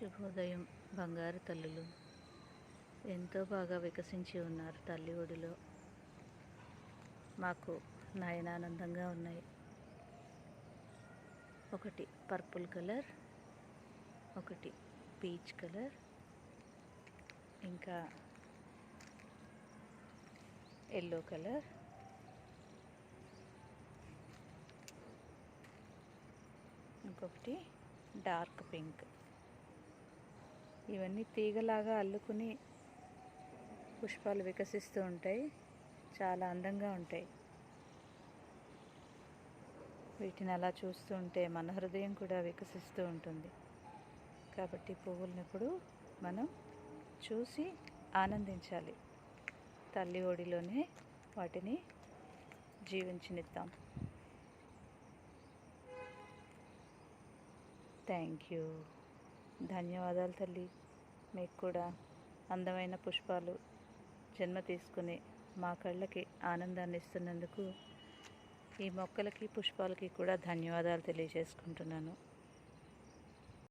శుభోదయం బంగారు తల్లులు. ఎంతో బాగా వికసించి ఉన్నారు తల్లి ఒడిలో. మాకు నయనానందంగా ఉన్నాయి. ఒకటి పర్పుల్ కలర్ ఒకటి పీచ్ కలర్ ఇంకా ఎల్లో కలర్. ఇంకొకటి డార్క్ పింక్. ఇవన్నీ తీగలాగా అల్లుకుని పుష్పాలు వికసిస్తూ ఉంటాయి. చాలా అందంగా ఉంటాయి. వీటిని అలా చూస్తూ ఉంటే మన హృదయం కూడా వికసిస్తూ ఉంటుంది. కాబట్టి పువ్వులను ఇప్పుడు మనం చూసి ఆనందించాలి. తల్లి ఒడిలోనే వాటిని జీవించనిద్దాం. Thank you. ధన్యవాదాలు తల్లి. మీకు కూడా అందమైన పుష్పాలు జన్మ తీసుకుని మా కళ్ళకి ఆనందాన్ని ఇస్తున్నందుకు ఈ మొక్కలకి పుష్పాలకి కూడా ధన్యవాదాలు తెలియజేసుకుంటున్నాను.